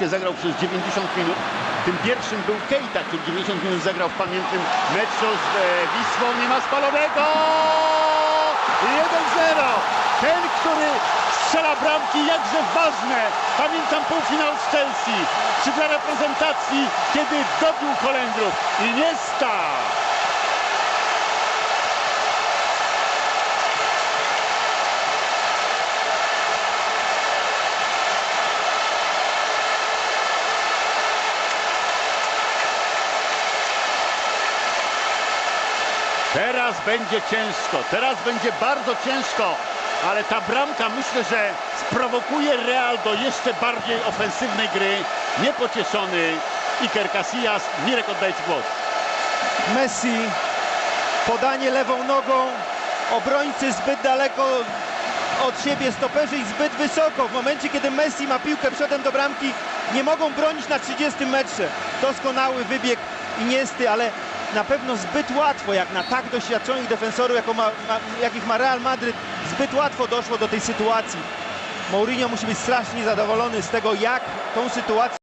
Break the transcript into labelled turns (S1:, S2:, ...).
S1: zagrał przez 90 minut. Tym pierwszym był Keita, który 90 minut zagrał w pamiętnym meczu z e, Wisłą. Nie ma spalonego! 1-0. Ten, który strzela bramki jakże ważne. Pamiętam półfinał z Chelsea czy dla reprezentacji, kiedy dobił Holendrów. Iniesta! Teraz będzie ciężko, teraz będzie bardzo ciężko, ale ta bramka myślę, że sprowokuje Real do jeszcze bardziej ofensywnej gry. Niepocieszony Iker Casillas. Mirek oddaje Ci głos.
S2: Messi, podanie lewą nogą, obrońcy zbyt daleko od siebie, stoperzy i zbyt wysoko. W momencie, kiedy Messi ma piłkę przodem do bramki, nie mogą bronić na 30 metrze. Doskonały wybieg Iniesty, ale na pewno zbyt łatwo, jak na tak doświadczonych defensorów, jako ma, ma, jakich ma Real Madryt, zbyt łatwo doszło do tej sytuacji. Mourinho musi być strasznie zadowolony z tego, jak tą sytuację